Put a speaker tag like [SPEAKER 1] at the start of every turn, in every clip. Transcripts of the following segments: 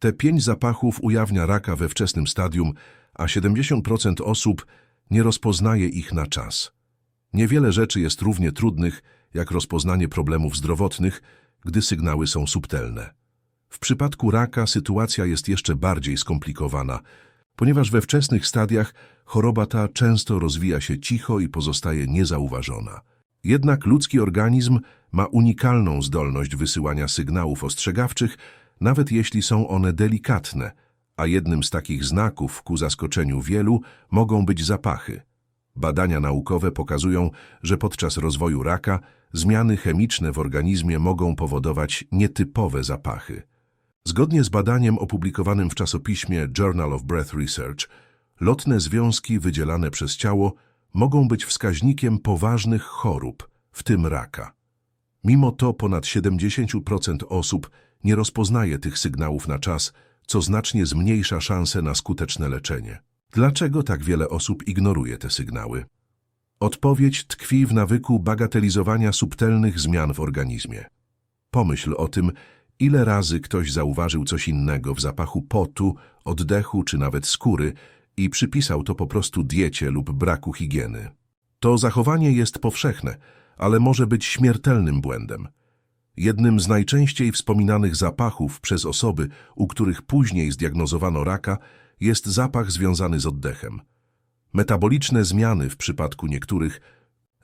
[SPEAKER 1] Te pięć zapachów ujawnia raka we wczesnym stadium, a 70% osób nie rozpoznaje ich na czas. Niewiele rzeczy jest równie trudnych, jak rozpoznanie problemów zdrowotnych, gdy sygnały są subtelne. W przypadku raka sytuacja jest jeszcze bardziej skomplikowana, ponieważ we wczesnych stadiach choroba ta często rozwija się cicho i pozostaje niezauważona. Jednak ludzki organizm ma unikalną zdolność wysyłania sygnałów ostrzegawczych, nawet jeśli są one delikatne, a jednym z takich znaków ku zaskoczeniu wielu mogą być zapachy. Badania naukowe pokazują, że podczas rozwoju raka zmiany chemiczne w organizmie mogą powodować nietypowe zapachy. Zgodnie z badaniem opublikowanym w czasopiśmie Journal of Breath Research, lotne związki wydzielane przez ciało mogą być wskaźnikiem poważnych chorób, w tym raka. Mimo to ponad 70% osób nie rozpoznaje tych sygnałów na czas, co znacznie zmniejsza szanse na skuteczne leczenie. Dlaczego tak wiele osób ignoruje te sygnały? Odpowiedź tkwi w nawyku bagatelizowania subtelnych zmian w organizmie. Pomyśl o tym, ile razy ktoś zauważył coś innego w zapachu potu, oddechu czy nawet skóry i przypisał to po prostu diecie lub braku higieny. To zachowanie jest powszechne, ale może być śmiertelnym błędem. Jednym z najczęściej wspominanych zapachów przez osoby, u których później zdiagnozowano raka, jest zapach związany z oddechem. Metaboliczne zmiany w przypadku niektórych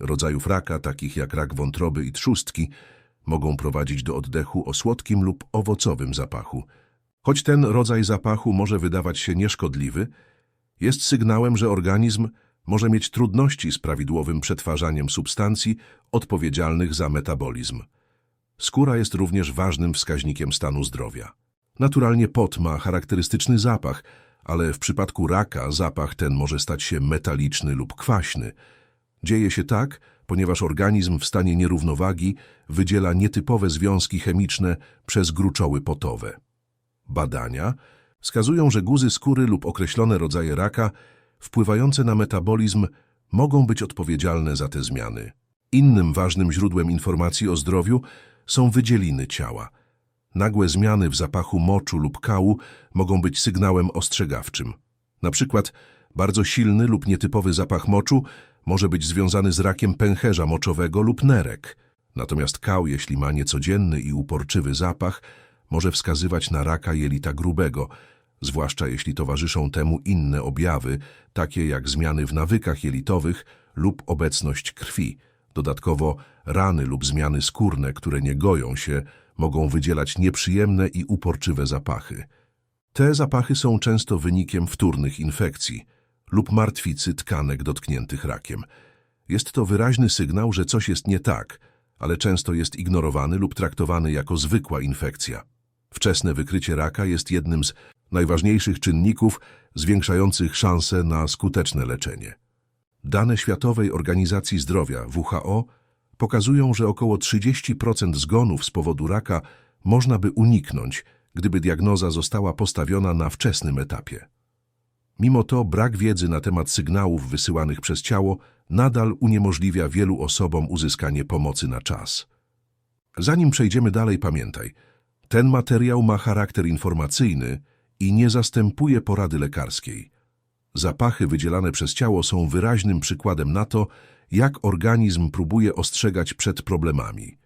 [SPEAKER 1] rodzajów raka, takich jak rak wątroby i trzustki, mogą prowadzić do oddechu o słodkim lub owocowym zapachu. Choć ten rodzaj zapachu może wydawać się nieszkodliwy, jest sygnałem, że organizm może mieć trudności z prawidłowym przetwarzaniem substancji odpowiedzialnych za metabolizm. Skóra jest również ważnym wskaźnikiem stanu zdrowia. Naturalnie pot ma charakterystyczny zapach, ale w przypadku raka zapach ten może stać się metaliczny lub kwaśny. Dzieje się tak, ponieważ organizm w stanie nierównowagi wydziela nietypowe związki chemiczne przez gruczoły potowe. Badania wskazują, że guzy skóry lub określone rodzaje raka wpływające na metabolizm mogą być odpowiedzialne za te zmiany. Innym ważnym źródłem informacji o zdrowiu są wydzieliny ciała. Nagłe zmiany w zapachu moczu lub kału mogą być sygnałem ostrzegawczym. Na przykład bardzo silny lub nietypowy zapach moczu może być związany z rakiem pęcherza moczowego lub nerek. Natomiast kał, jeśli ma niecodzienny i uporczywy zapach, może wskazywać na raka jelita grubego, zwłaszcza jeśli towarzyszą temu inne objawy, takie jak zmiany w nawykach jelitowych lub obecność krwi. Dodatkowo rany lub zmiany skórne, które nie goją się, mogą wydzielać nieprzyjemne i uporczywe zapachy. Te zapachy są często wynikiem wtórnych infekcji lub martwicy tkanek dotkniętych rakiem. Jest to wyraźny sygnał, że coś jest nie tak, ale często jest ignorowany lub traktowany jako zwykła infekcja. Wczesne wykrycie raka jest jednym z najważniejszych czynników zwiększających szanse na skuteczne leczenie. Dane Światowej Organizacji Zdrowia WHO pokazują, że około 30% zgonów z powodu raka można by uniknąć, gdyby diagnoza została postawiona na wczesnym etapie. Mimo to brak wiedzy na temat sygnałów wysyłanych przez ciało nadal uniemożliwia wielu osobom uzyskanie pomocy na czas. Zanim przejdziemy dalej, pamiętaj, ten materiał ma charakter informacyjny i nie zastępuje porady lekarskiej. Zapachy wydzielane przez ciało są wyraźnym przykładem na to, jak organizm próbuje ostrzegać przed problemami.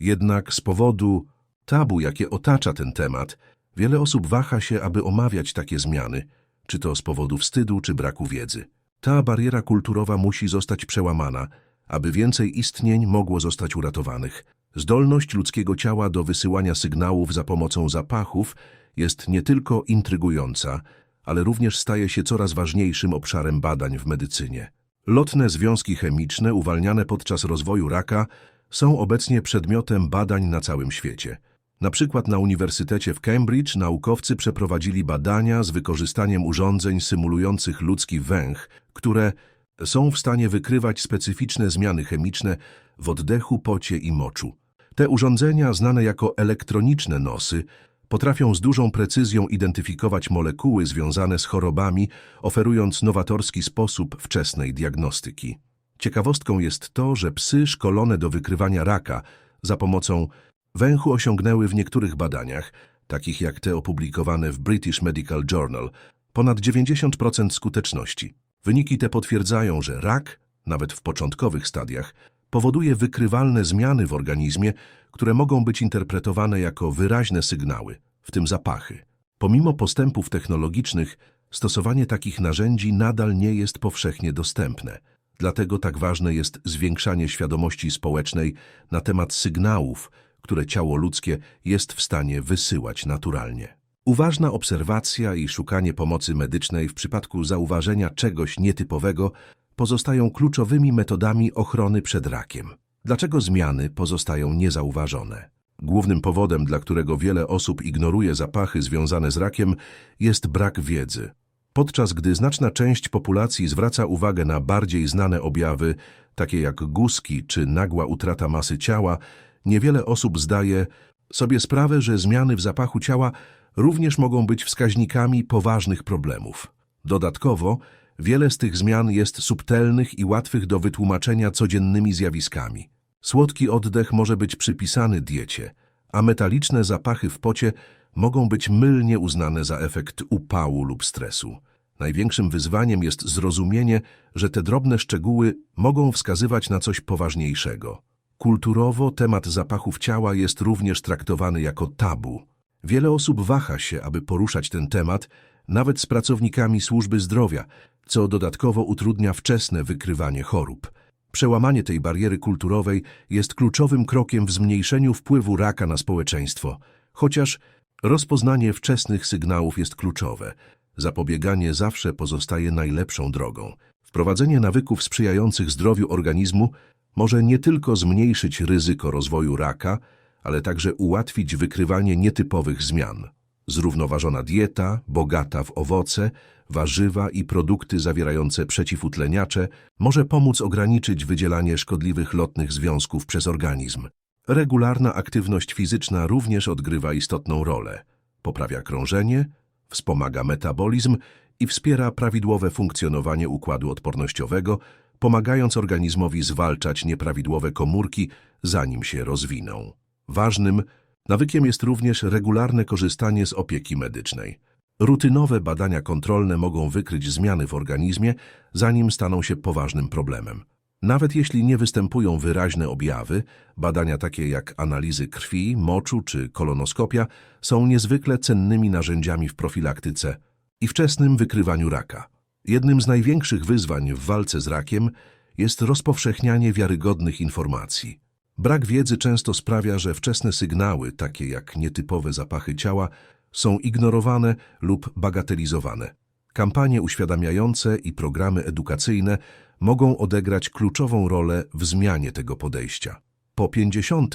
[SPEAKER 1] Jednak z powodu tabu, jakie otacza ten temat, wiele osób waha się, aby omawiać takie zmiany, czy to z powodu wstydu, czy braku wiedzy. Ta bariera kulturowa musi zostać przełamana, aby więcej istnień mogło zostać uratowanych. Zdolność ludzkiego ciała do wysyłania sygnałów za pomocą zapachów jest nie tylko intrygująca, ale również staje się coraz ważniejszym obszarem badań w medycynie. Lotne związki chemiczne uwalniane podczas rozwoju raka są obecnie przedmiotem badań na całym świecie. Na przykład na Uniwersytecie w Cambridge naukowcy przeprowadzili badania z wykorzystaniem urządzeń symulujących ludzki węch, które są w stanie wykrywać specyficzne zmiany chemiczne w oddechu, pocie i moczu. Te urządzenia, znane jako elektroniczne nosy, potrafią z dużą precyzją identyfikować molekuły związane z chorobami, oferując nowatorski sposób wczesnej diagnostyki. Ciekawostką jest to, że psy szkolone do wykrywania raka za pomocą węchu osiągnęły w niektórych badaniach takich jak te opublikowane w British Medical Journal, ponad 90% skuteczności. Wyniki te potwierdzają, że rak, nawet w początkowych stadiach, powoduje wykrywalne zmiany w organizmie, które mogą być interpretowane jako wyraźne sygnały, w tym zapachy. Pomimo postępów technologicznych, stosowanie takich narzędzi nadal nie jest powszechnie dostępne. Dlatego tak ważne jest zwiększanie świadomości społecznej na temat sygnałów, które ciało ludzkie jest w stanie wysyłać naturalnie. Uważna obserwacja i szukanie pomocy medycznej w przypadku zauważenia czegoś nietypowego pozostają kluczowymi metodami ochrony przed rakiem. Dlaczego zmiany pozostają niezauważone? Głównym powodem, dla którego wiele osób ignoruje zapachy związane z rakiem, jest brak wiedzy. Podczas gdy znaczna część populacji zwraca uwagę na bardziej znane objawy, takie jak guski czy nagła utrata masy ciała, niewiele osób zdaje sobie sprawę, że zmiany w zapachu ciała również mogą być wskaźnikami poważnych problemów. Dodatkowo, wiele z tych zmian jest subtelnych i łatwych do wytłumaczenia codziennymi zjawiskami. Słodki oddech może być przypisany diecie, a metaliczne zapachy w pocie mogą być mylnie uznane za efekt upału lub stresu. Największym wyzwaniem jest zrozumienie, że te drobne szczegóły mogą wskazywać na coś poważniejszego. Kulturowo temat zapachów ciała jest również traktowany jako tabu. Wiele osób waha się, aby poruszać ten temat, nawet z pracownikami służby zdrowia, co dodatkowo utrudnia wczesne wykrywanie chorób. Przełamanie tej bariery kulturowej jest kluczowym krokiem w zmniejszeniu wpływu raka na społeczeństwo, chociaż rozpoznanie wczesnych sygnałów jest kluczowe. Zapobieganie zawsze pozostaje najlepszą drogą. Wprowadzenie nawyków sprzyjających zdrowiu organizmu może nie tylko zmniejszyć ryzyko rozwoju raka, ale także ułatwić wykrywanie nietypowych zmian. Zrównoważona dieta, bogata w owoce, warzywa i produkty zawierające przeciwutleniacze może pomóc ograniczyć wydzielanie szkodliwych lotnych związków przez organizm. Regularna aktywność fizyczna również odgrywa istotną rolę. Poprawia krążenie, wspomaga metabolizm i wspiera prawidłowe funkcjonowanie układu odpornościowego, pomagając organizmowi zwalczać nieprawidłowe komórki, zanim się rozwiną. Ważnym nawykiem jest również regularne korzystanie z opieki medycznej. Rutynowe badania kontrolne mogą wykryć zmiany w organizmie, zanim staną się poważnym problemem. Nawet jeśli nie występują wyraźne objawy, badania takie jak analizy krwi, moczu czy kolonoskopia są niezwykle cennymi narzędziami w profilaktyce i wczesnym wykrywaniu raka. Jednym z największych wyzwań w walce z rakiem jest rozpowszechnianie wiarygodnych informacji. Brak wiedzy często sprawia, że wczesne sygnały, takie jak nietypowe zapachy ciała, są ignorowane lub bagatelizowane. Kampanie uświadamiające i programy edukacyjne mogą odegrać kluczową rolę w zmianie tego podejścia. Po 50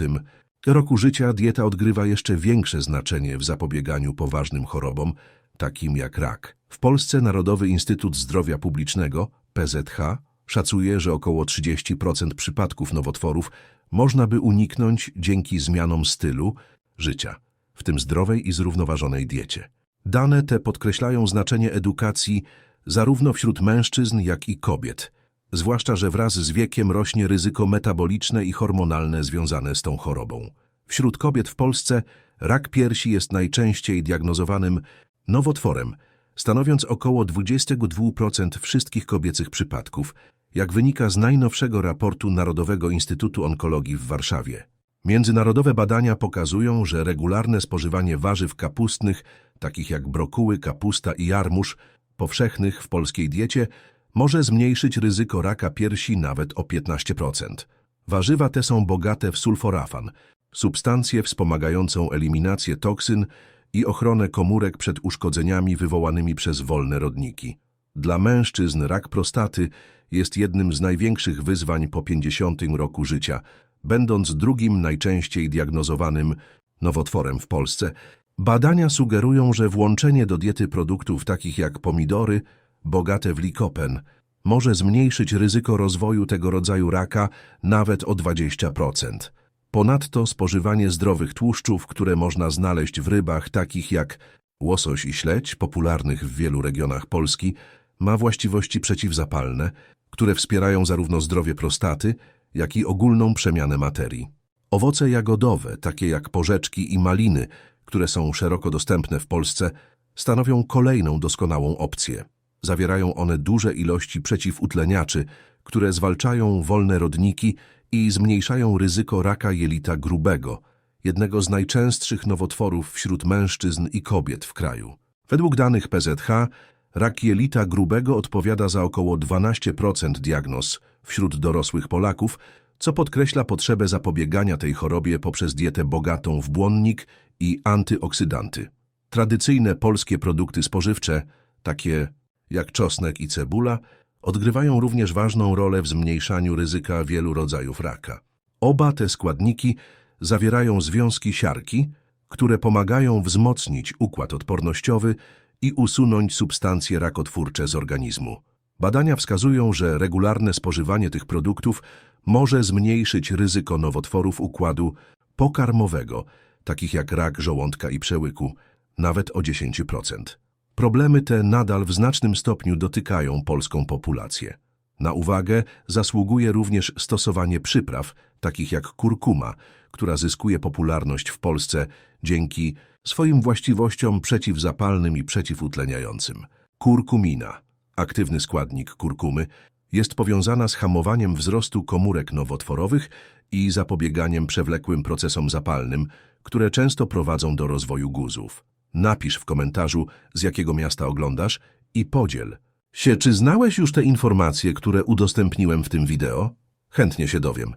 [SPEAKER 1] roku życia dieta odgrywa jeszcze większe znaczenie w zapobieganiu poważnym chorobom, takim jak rak. W Polsce Narodowy Instytut Zdrowia Publicznego, PZH, szacuje, że około 30% przypadków nowotworów można by uniknąć dzięki zmianom stylu życia, w tym zdrowej i zrównoważonej diecie. Dane te podkreślają znaczenie edukacji zarówno wśród mężczyzn, jak i kobiet, zwłaszcza, że wraz z wiekiem rośnie ryzyko metaboliczne i hormonalne związane z tą chorobą. Wśród kobiet w Polsce rak piersi jest najczęściej diagnozowanym nowotworem, stanowiąc około 22% wszystkich kobiecych przypadków, jak wynika z najnowszego raportu Narodowego Instytutu Onkologii w Warszawie. Międzynarodowe badania pokazują, że regularne spożywanie warzyw kapustnych, takich jak brokuły, kapusta i jarmuż, powszechnych w polskiej diecie, może zmniejszyć ryzyko raka piersi nawet o 15%. Warzywa te są bogate w sulforafan, substancję wspomagającą eliminację toksyn i ochronę komórek przed uszkodzeniami wywołanymi przez wolne rodniki. Dla mężczyzn rak prostaty jest jednym z największych wyzwań po 50 roku życia, będąc drugim najczęściej diagnozowanym nowotworem w Polsce. Badania sugerują, że włączenie do diety produktów takich jak pomidory, bogate w likopen, może zmniejszyć ryzyko rozwoju tego rodzaju raka nawet o 20%. Ponadto spożywanie zdrowych tłuszczów, które można znaleźć w rybach takich jak łosoś i śledź, popularnych w wielu regionach Polski, ma właściwości przeciwzapalne, które wspierają zarówno zdrowie prostaty, jak i ogólną przemianę materii. Owoce jagodowe, takie jak porzeczki i maliny, które są szeroko dostępne w Polsce, stanowią kolejną doskonałą opcję. Zawierają one duże ilości przeciwutleniaczy, które zwalczają wolne rodniki i zmniejszają ryzyko raka jelita grubego, jednego z najczęstszych nowotworów wśród mężczyzn i kobiet w kraju. Według danych PZH rak jelita grubego odpowiada za około 12% diagnoz wśród dorosłych Polaków, co podkreśla potrzebę zapobiegania tej chorobie poprzez dietę bogatą w błonnik i antyoksydanty. Tradycyjne polskie produkty spożywcze, takie jak czosnek i cebula, odgrywają również ważną rolę w zmniejszaniu ryzyka wielu rodzajów raka. Oba te składniki zawierają związki siarki, które pomagają wzmocnić układ odpornościowy i usunąć substancje rakotwórcze z organizmu. Badania wskazują, że regularne spożywanie tych produktów może zmniejszyć ryzyko nowotworów układu pokarmowego, takich jak rak żołądka i przełyku, nawet o 10%. Problemy te nadal w znacznym stopniu dotykają polską populację. Na uwagę zasługuje również stosowanie przypraw, takich jak kurkuma, która zyskuje popularność w Polsce dzięki swoim właściwościom przeciwzapalnym i przeciwutleniającym. Kurkumina, aktywny składnik kurkumy, jest powiązana z hamowaniem wzrostu komórek nowotworowych i zapobieganiem przewlekłym procesom zapalnym, które często prowadzą do rozwoju guzów. Napisz w komentarzu, z jakiego miasta oglądasz i podziel się, czy znałeś już te informacje, które udostępniłem w tym wideo? Chętnie się dowiem.